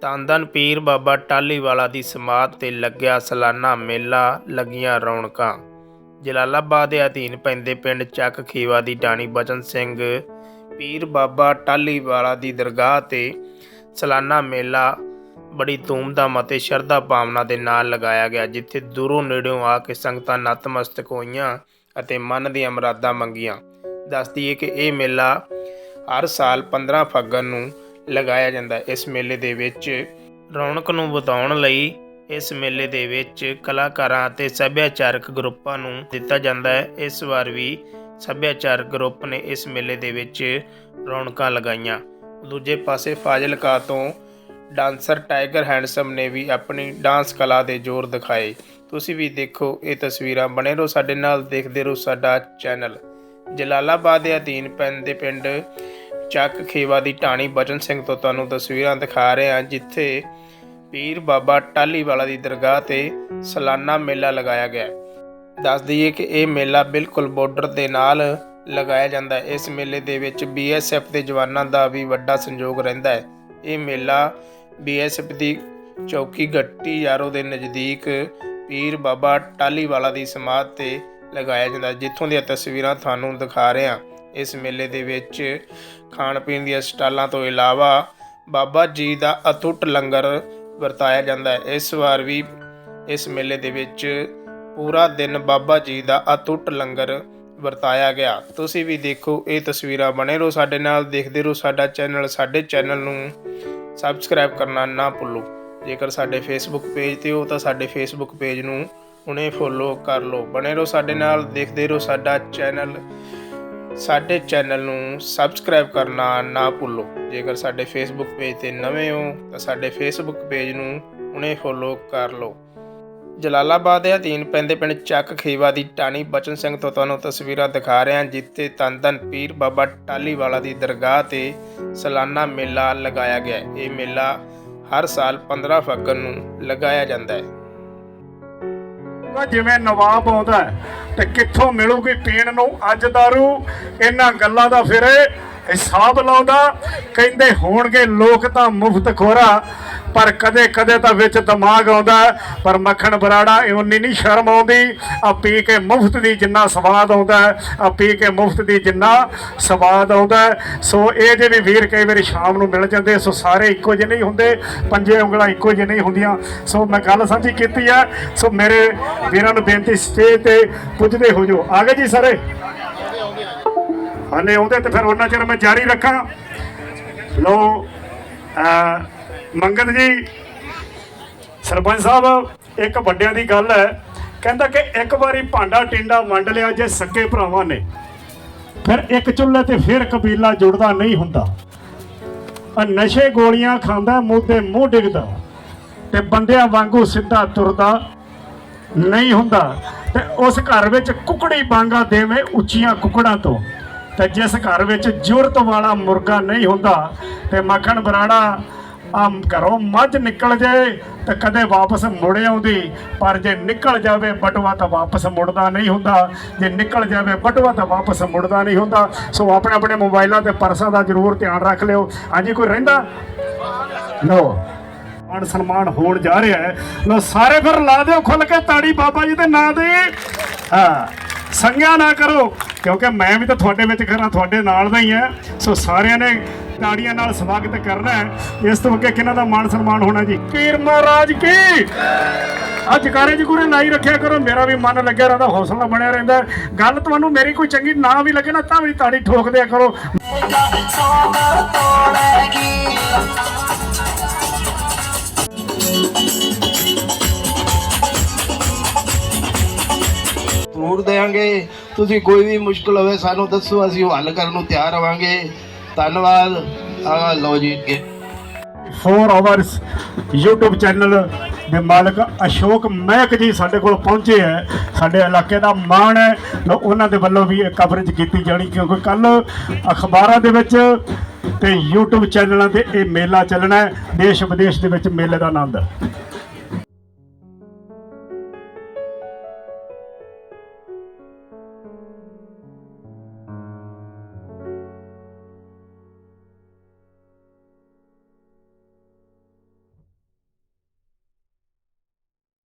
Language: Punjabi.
ਧੰਨ ਪੀਰ ਬਾਬਾ ਟਾਹਲੀਵਾਲਾ ਦੀ ਸਮਾਧ ਤੇ ਲੱਗਿਆ ਸਾਲਾਨਾ ਮੇਲਾ ਲੱਗੀਆਂ ਰੌਣਕਾਂ। ਜਲਾਲਾਬਾਦ ਦੇ ਅਧੀਨ ਪੈਂਦੇ ਪਿੰਡ ਚੱਕ ਖੀਵਾ ਦੀ ਡਾਣੀ ਬਚਨ ਸਿੰਘ ਪੀਰ ਬਾਬਾ ਟਾਹਲੀਵਾਲਾ ਦੀ ਦਰਗਾਹ ਤੇ ਸਾਲਾਨਾ ਮੇਲਾ ਬੜੀ ਧੂਮਧਾਮ ਅਤੇ ਸ਼ਰਧਾ ਭਾਵਨਾ ਦੇ ਨਾਲ ਲਗਾਇਆ ਗਿਆ, ਜਿੱਥੇ ਦੂਰੋਂ ਨੇੜਿਓਂ ਆ ਕੇ ਸੰਗਤਾਂ ਨਤਮਸਤਕ ਹੋਈਆਂ ਅਤੇ ਮਨ ਦੀਆਂ ਮੁਰਾਦਾਂ ਮੰਗੀਆਂ। ਦੱਸਦੀ ਹੈ ਕਿ ਇਹ ਮੇਲਾ ਹਰ ਸਾਲ 15 ਫੱਗਣ ਨੂੰ ਲਗਾਇਆ ਜਾਂਦਾ ਇਸ ਮੇਲੇ ਦੇ ਵਿੱਚ ਰੌਣਕ ਨੂੰ ਵਧਾਉਣ ਲਈ ਇਸ ਮੇਲੇ ਦੇ ਵਿੱਚ ਕਲਾਕਾਰਾਂ ਅਤੇ ਸੱਭਿਆਚਾਰਕ ਗਰੁੱਪਾਂ ਨੂੰ ਦਿੱਤਾ ਜਾਂਦਾ ਹੈ। ਇਸ ਵਾਰ ਵੀ ਸੱਭਿਆਚਾਰਕ ਗਰੁੱਪ ਨੇ ਇਸ ਮੇਲੇ ਦੇ ਵਿੱਚ ਰੌਣਕਾਂ ਲਗਾਈਆਂ। ਦੂਜੇ ਪਾਸੇ ਫਾਜ਼ਿਲਕਾ ਤੋਂ ਡਾਂਸਰ ਟਾਈਗਰ ਹੈਂਡਸਮ ਨੇ ਵੀ ਆਪਣੀ ਡਾਂਸ ਕਲਾ ਦੇ ਜ਼ੋਰ ਦਿਖਾਏ। ਤੁਸੀਂ ਵੀ ਦੇਖੋ ਇਹ ਤਸਵੀਰਾਂ। ਬਣੇ ਰਹੋ ਸਾਡੇ ਨਾਲ, ਦੇਖਦੇ ਰਹੋ ਸਾਡਾ ਚੈਨਲ। ਜਲਾਲਾਬਾਦ ਦੇ ਅਧੀਨ ਪੈਂਦੇ ਪਿੰਡ ਚੱਕ ਖੇਵਾ ਦੀ ਢਾਣੀ ਬਚਨ ਸਿੰਘ ਤੋਂ ਤੁਹਾਨੂੰ ਤਸਵੀਰਾਂ ਦਿਖਾ ਰਹੇ ਹਾਂ, ਜਿੱਥੇ ਪੀਰ ਬਾਬਾ ਟਾਹਲੀਵਾਲਾ ਦੀ ਦਰਗਾਹ ਤੇ ਸਾਲਾਨਾ ਮੇਲਾ ਲਗਾਇਆ ਗਿਆ ਦੱਸ ਦਈਏ ਕਿ ਇਹ ਮੇਲਾ ਬਿਲਕੁਲ ਬਾਰਡਰ ਦੇ ਨਾਲ ਲਗਾਇਆ ਜਾਂਦਾ ਹੈ। ਇਸ ਮੇਲੇ ਦੇ ਵਿੱਚ ਬੀਐਸਐਫ ਦੇ ਜਵਾਨਾਂ ਦਾ ਵੀ ਵੱਡਾ ਸੰਯੋਗ ਰਹਿੰਦਾ ਹੈ। ਇਹ ਮੇਲਾ ਬੀਐਸਐਫ ਦੀ ਚੌਕੀ ਗੱਟੀ ਯਾਰੋ ਦੇ ਨਜ਼ਦੀਕ ਪੀਰ ਬਾਬਾ ਟਾਹਲੀਵਾਲਾ ਦੀ ਸਮਾਧ ਤੇ ਲਗਾਇਆ ਜਾਂਦਾ ਜਿੱਥੋਂ ਦੀਆਂ ਤਸਵੀਰਾਂ ਤੁਹਾਨੂੰ ਦਿਖਾ ਰਹੇ ਹਾਂ। ਇਸ ਮੇਲੇ ਦੇ ਵਿੱਚ ਖਾਣ ਪੀਣ ਦੀਆਂ ਸਟਾਲਾਂ ਤੋਂ ਇਲਾਵਾ ਬਾਬਾ ਜੀ ਦਾ ਅਤੁੱਟ ਲੰਗਰ ਵਰਤਾਇਆ ਜਾਂਦਾ ਹੈ। ਇਸ ਵਾਰ ਵੀ ਇਸ ਮੇਲੇ ਦੇ ਵਿੱਚ ਪੂਰਾ ਦਿਨ ਬਾਬਾ ਜੀ ਦਾ ਅਤੁੱਟ ਲੰਗਰ ਵਰਤਾਇਆ ਗਿਆ। ਤੁਸੀਂ ਵੀ ਦੇਖੋ, ਇਹ ਤਸਵੀਰਾਂ ਬਣੇ ਰਹੋ ਸਾਡੇ ਨਾਲ, ਦੇਖਦੇ ਰਹੋ ਸਾਡਾ ਚੈਨਲ, ਸਾਡੇ ਚੈਨਲ ਨੂੰ ਸਬਸਕ੍ਰਾਈਬ ਕਰਨਾ ਨਾ ਭੁੱਲੋ। ਜੇਕਰ ਸਾਡੇ ਫੇਸਬੁੱਕ ਪੇਜ ਤੇ ਹੋ ਤਾਂ ਸਾਡੇ ਫੇਸਬੁੱਕ ਪੇਜ ਨੂੰ ਹੁਣੇ ਫੋਲੋ ਕਰ ਲਓ। ਬਣੇ ਰਹੋ ਸਾਡੇ ਨਾਲ, ਦੇਖਦੇ ਰਹੋ ਸਾਡਾ ਚੈਨਲ। ਸਾਡੇ ਚੈਨਲ ਨੂੰ ਸਬਸਕ੍ਰਾਈਬ ਕਰਨਾ ਨਾ ਭੁੱਲੋ। ਜੇਕਰ ਸਾਡੇ ਫੇਸਬੁੱਕ ਪੇਜ ਤੇ ਨਵੇਂ ਹੋ, ਤਾਂ ਸਾਡੇ ਫੇਸਬੁੱਕ ਪੇਜ ਨੂੰ ਹੁਣੇ ਫੋਲੋ ਕਰ ਲਓ। ਜਲਾਲਾਬਾਦ ਦੇ ਅਧੀਨ ਪੈਂਦੇ ਪਿੰਡ ਚੱਕ ਖੇਵਾ ਦੀ ਟਾਣੀ ਬਚਨ ਸਿੰਘ ਤੋਂ ਤੁਹਾਨੂੰ ਤਸਵੀਰਾਂ ਦਿਖਾ ਰਹੇ। ਹਾਂ ਜਿੱਥੇ ਧੰਨ ਧੰਨ ਪੀਰ ਬਾਬਾ ਟਾਹਲੀਵਾਲਾ ਦੀ ਦਰਗਾਹ ਤੇ ਸਾਲਾਨਾ ਮੇਲਾ ਲਗਾਇਆ ਗਿਆ ਹੈ। ਇਹ ਮੇਲਾ ਹਰ ਸਾਲ 15 ਫੱਗਣ ਨੂੰ ਲਗਾਇਆ ਜਾਂਦਾ ਹੈ। ਜਿਵੇਂ ਨਵਾਬ ਆਉਂਦਾ ਤੇ ਕਿੱਥੋਂ ਮਿਲੂਗੀ ਪੀਣ ਨੂੰ? ਅੱਜ ਦਾਰੂ, ਇਹਨਾਂ ਗੱਲਾਂ ਦਾ ਫਿਰ ਹਿਸਾਬ ਲਾਉਂਦਾ, ਕਹਿੰਦੇ ਹੋਣਗੇ ਲੋਕ ਤਾਂ ਮੁਫਤ ਖੋਰਾ। ਪਰ ਕਦੇ ਕਦੇ ਤਾਂ ਵਿੱਚ ਦਿਮਾਗ ਆਉਂਦਾ ਪਰ ਮੱਖਣ ਬਰਾੜਾ ਉਨੀ ਨਹੀਂ ਸ਼ਰਮ ਆਉਂਦੀ। ਆ ਪੀ ਕੇ ਮੁਫਤ ਦੀ ਜਿੰਨਾ ਸਵਾਦ ਆਉਂਦਾ ਆ ਪੀ ਕੇ ਮੁਫਤ ਦੀ ਜਿੰਨਾ ਸਵਾਦ ਆਉਂਦਾ ਸੋ ਇਹ ਜੇ ਵੀ ਵੀਰ ਕਈ ਵਾਰੀ ਸ਼ਾਮ ਨੂੰ ਮਿਲ ਜਾਂਦੇ ਸੋ ਸਾਰੇ ਇੱਕੋ ਜਿਹੇ ਨਹੀਂ ਹੁੰਦੇ ਪੰਜੇ ਉਂਗਲਾਂ ਇੱਕੋ ਜਿਹੇ ਨਹੀਂ ਹੁੰਦੀਆਂ। ਸੋ ਮੈਂ ਗੱਲ ਸਾਂਝੀ ਕੀਤੀ ਆ ਸੋ ਮੇਰੇ ਵੀਰਾਂ ਨੂੰ ਬੇਨਤੀ ਸਟੇਜ ਤੇ ਪੁੱਜਦੇ ਹੋ ਜੋ ਆ ਗਏ ਜੀ ਸਾਰੇ? ਹਾਲੇ ਆਉਂਦੇ ਤੇ ਫਿਰ ਉਹਨਾਂ ਚਿਰ ਮੈਂ ਜਾਰੀ ਰੱਖਾਂ। ਲੋ ਅਹ, ਮੰਗਨ ਜੀ, ਸਰਪੰਚ ਸਾਹਿਬ, ਇੱਕ ਵੱਡਿਆਂ ਦੀ ਗੱਲ ਹੈ। ਕਹਿੰਦਾ ਕਿ ਇੱਕ ਵਾਰੀ ਭਾਂਡਾ ਟਿੰਡਾ ਵੰਡ ਲਿਆ ਜੇ ਸੱਗੇ ਭਰਾਵਾਂ ਨੇ। ਫਿਰ ਇੱਕ ਚੁੱਲ੍ਹੇ ਤੇ ਫਿਰ ਕਬੀਲਾ ਜੁੜਦਾ ਨਹੀਂ ਹੁੰਦਾ। ਆ ਨਸ਼ੇ ਗੋਲੀਆਂ ਖਾਂਦਾ, ਮੂੰਹ ਤੇ ਮੂੰਹ ਡਿੱਗਦਾ। ਤੇ ਬੰਦਿਆਂ ਵਾਂਗੂ ਸਿੱਧਾ ਤੁਰਦਾ ਨਹੀਂ ਹੁੰਦਾ। ਤੇ ਉਸ ਘਰ ਵਿੱਚ ਕੁਕੜੀ ਬਾਂਗਾ ਦੇਵੇ ਉੱਚੀਆਂ ਕੁਕੜਾਂ ਤੋਂ। ਤੇ ਜਿਸ ਘਰ ਵਿੱਚ ਜੁਰਤ ਵਾਲਾ ਮੁਰਗਾ ਨਹੀਂ ਹੁੰਦਾ, ਤੇ ਮੱਖਣ ਬਰਾੜਾ ਆ ਘਰੋਂ ਮੱਝ ਨਿਕਲ ਜਾਏ ਤਾਂ ਕਦੇ ਵਾਪਸ ਮੁੜ ਆਉਂਦੀ। ਪਰ ਜੇ ਨਿਕਲ ਜਾਵੇ ਬਟਵਾ ਤਾਂ ਵਾਪਸ ਮੁੜਦਾ ਨਹੀਂ ਹੁੰਦਾ। ਜੇ ਨਿਕਲ ਜਾਵੇ ਬਟਵਾ ਤਾਂ ਵਾਪਸ ਮੁੜਦਾ ਨਹੀਂ ਹੁੰਦਾ। ਸੋ ਆਪਣੇ ਆਪਣੇ ਮੋਬਾਈਲਾਂ ਤੇ ਪਰਸਾਂ ਦਾ ਜ਼ਰੂਰ ਧਿਆਨ ਰੱਖ ਲਿਓ। ਹਾਂਜੀ, ਕੋਈ ਰਹਿੰਦਾ? ਲਓ, ਮਾਣ ਸਨਮਾਨ ਹੋਣ ਜਾ ਰਿਹਾ ਹੈ। ਲੋ ਸਾਰੇ ਫਿਰ ਲਾ ਦਿਓ ਖੁੱਲ ਕੇ ਤਾੜੀ ਬਾਬਾ ਜੀ ਦੇ ਨਾਂ ਦੇ ਹਾਂ, ਸੰਗਿਆ ਨਾ ਕਰੋ, ਕਿਉਂਕਿ ਮੈਂ ਵੀ ਤਾਂ ਤੁਹਾਡੇ ਵਿੱਚ ਖਰਾ ਤੁਹਾਡੇ ਨਾਲ ਦਾ ਹੀ ਹੈ। ਸੋ ਸਾਰਿਆਂ ਨੇ ਤਾੜੀਆਂ ਨਾਲ ਸਵਾਗਤ ਕਰਨਾ ਹੈ। ਇਸ ਤੋਂ ਅੱਗੇ ਕਿਹਨਾਂ ਦਾ ਮਾਣ ਸਨਮਾਨ ਹੋਣਾ ਜੀ? ਪੀਰ ਮਹਾਰਾਜ ਕੀ? ਅੱਜ ਕਾਰੇ ਜੀ ਗੁਰੇ ਲਾਈ ਰੱਖਿਆ ਕਰੋ ਮੇਰਾ ਵੀ ਮਨ ਲੱਗਿਆ ਰਹਿੰਦਾ ਹੌਸਲਾ ਬਣਿਆ ਰਹਿੰਦਾ। ਗੱਲ ਤੁਹਾਨੂੰ ਮੇਰੀ ਕੋਈ ਚੰਗੀ ਨਾ ਵੀ ਲੱਗੇ ਨਾ ਤਾਂ ਵੀ ਤਾੜੀ ਠੋਕ ਦਿਆ ਕਰੋ। ਜ਼ਰੂਰ ਦੇਵਾਂਗੇ ਤੁਸੀਂ ਕੋਈ ਵੀ ਮੁਸ਼ਕਲ ਹੋਵੇ ਸਾਨੂੰ ਦੱਸੋ ਅਸੀਂ ਉਹ ਹੱਲ ਕਰਨ ਨੂੰ ਤਿਆਰ ਰਵਾਂਗੇ। ਧੰਨਵਾਦ। ਆ ਲਓ ਜੀ ਅੱਗੇ। 4 ਆਵਰਸ YouTube ਚੈਨਲ ਦੇ ਮਾਲਕ ਅਸ਼ੋਕ ਮਹਿਕ ਜੀ ਸਾਡੇ ਕੋਲ ਪਹੁੰਚੇ ਹੈ। ਸਾਡੇ ਇਲਾਕੇ ਦਾ ਮਾਣ ਹੈ। ਉਹਨਾਂ ਦੇ ਵੱਲੋਂ ਵੀ ਇਹ ਕਵਰੇਜ ਕੀਤੀ ਜਾਣੀ, ਕਿਉਂਕਿ ਕੱਲ ਅਖਬਾਰਾਂ ਦੇ ਵਿੱਚ ਤੇ YouTube ਚੈਨਲਾਂ ਤੇ ਇਹ ਮੇਲਾ ਚੱਲਣਾ ਹੈ। ਦੇਸ਼ ਵਿਦੇਸ਼ ਦੇ ਵਿੱਚ ਮੇਲੇ ਦਾ ਆਨੰਦ।